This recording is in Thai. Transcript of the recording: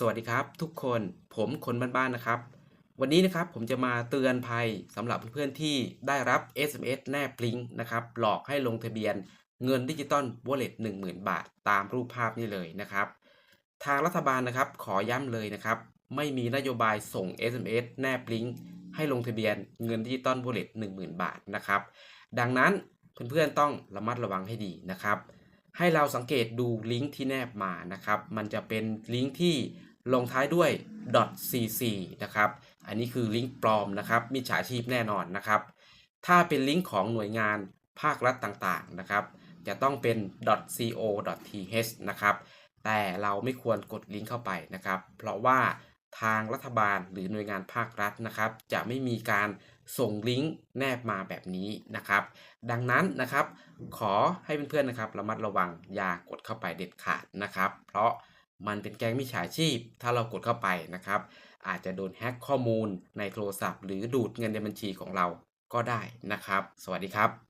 สวัสดีครับ ทุกคนผมคนบ้านๆนะครับ วันนี้นะครับผมจะมาเตือนภัยสำหรับเพื่อนๆที่ได้รับ SMS แนบลิงก์นะครับหลอกให้ลงทะเบียนเงินดิจิตอลวอลเล็ต10,000บาทตามรูปภาพนี้เลยนะครับ ทางรัฐบาลนะครับขอย้ำเลยนะครับ ไม่มีนโยบายส่ง SMS แนบลิงก์ให้ลงทะเบียนเงินดิจิตอลวอลเล็ต10,000บาทนะครับดังนั้นเพื่อนๆต้องระมัดระวังให้ดีนะครับ ให้เราสังเกตดูลิงก์ที่แนบมานะครับ มันจะเป็นลิงก์ที่ ลงท้ายด้วย .cc นะครับ อันนี้คือลิงก์ปลอมนะครับมิจฉาชีพแน่นอนนะครับ ถ้าเป็นลิงก์ของหน่วยงานภาครัฐต่างๆนะครับ จะต้องเป็น .co.th นะครับ แต่เราไม่ควรกดลิงก์เข้าไปนะครับ เพราะว่าทางรัฐบาลหรือหน่วยงานภาครัฐนะครับ จะไม่มีการส่งลิงก์แนบมาแบบนี้นะครับ ดังนั้นนะครับ ขอให้เพื่อนๆนะครับระมัดระวังอย่ากดเข้าไปเด็ดขาดนะครับ เพราะ มันเป็นแก๊งมิจฉาชีพ ถ้าเรากดเข้าไปนะครับ อาจจะโดนแฮ็กข้อมูลในโทรศัพท์ หรือดูดเงินในบัญชีของเราก็ได้นะครับ สวัสดีครับ